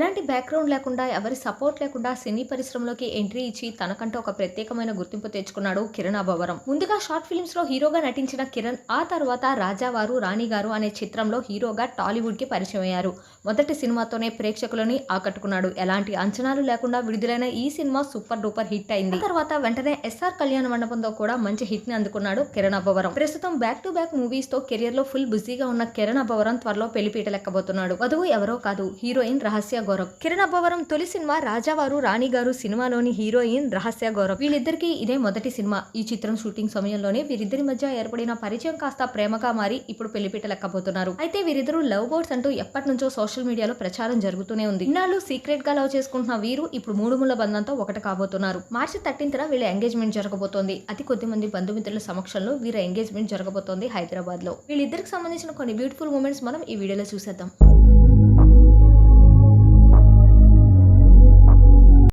ఎలాంటి బ్యాక్గ్రౌండ్ లేకుండా ఎవరి సపోర్ట్ లేకుండా సినీ పరిశ్రమలోకి ఎంట్రీ ఇచ్చి తనకంటూ ఒక ప్రత్యేకమైన గుర్తింపు తెచ్చుకున్నాడు కిరణ్ అభవరం ముందుగా షార్ట్ ఫిల్మ్స్లో హీరోగా నటించిన కిరణ్ ఆ తర్వాత రాజావారు రాణిగారు అనే చిత్రంలో హీరోగా టాలీవుడ్కి పరిచయం అయ్యారు మొదటి సినిమాతోనే ప్రేక్షకులని ఆకట్టుకున్నాడు. ఎలాంటి అంచనాలు లేకుండా విడుదలైన ఈ సినిమా సూపర్ డూపర్ హిట్ అయింది. తర్వాత వెంటనే ఎస్ఆర్ కళ్యాణ మండపంతో కూడా మంచి హిట్ని అందుకున్నాడు కిరణ్ అభవరం ప్రస్తుతం బ్యాక్ టు బ్యాక్ మూవీస్తో కెరియర్లో ఫుల్ బిజీగా ఉన్న కిరణ్ అభవరం త్వరలో పెళ్ళిపీట లెక్కబోతున్నాడు. వధువు ఎవరో కాదు హీరోయిన్ రహస్య గౌరవ్. కిరణ్ అబ్బవరం తొలి సినిమా రాజావారు రాణి గారు సినిమాలోని హీరోయిన్ రహస్య గౌరవ్. వీళ్ళిద్దరికి ఇదే మొదటి సినిమా. ఈ చిత్రం షూటింగ్ సమయంలోనే వీరిద్దరి మధ్య ఏర్పడిన పరిచయం కాస్త ప్రేమగా మారి ఇప్పుడు పెళ్ళిపీట లెక్కబోతున్నారు. అయితే వీరిద్దరూ లవ్ బోర్డ్స్ అంటూ ఎప్పటి నుంచో సోషల్ మీడియాలో ప్రచారం జరుగుతూనే ఉంది. ఇన్నాళ్ళు సీక్రెట్గా లవ్ చేసుకుంటున్న వీరు ఇప్పుడు మూడు ముళ్ళ బంధంతో ఒకటి కాబోతున్నారు. మార్చి థర్టీన్త్న వీళ్ళ ఎంగేజ్మెంట్ జరగబోతోంది. అతి కొద్ది మంది బంధుమిత్రుల సమక్షంలో వీరి ఎంగేజ్మెంట్ జరగబోతోంది హైదరాబాద్లో వీళ్ళిద్దరికి సంబంధించిన కొన్ని బ్యూటిఫుల్ మూమెంట్స్ మనం ఈ వీడియోలో చూసేద్దాం.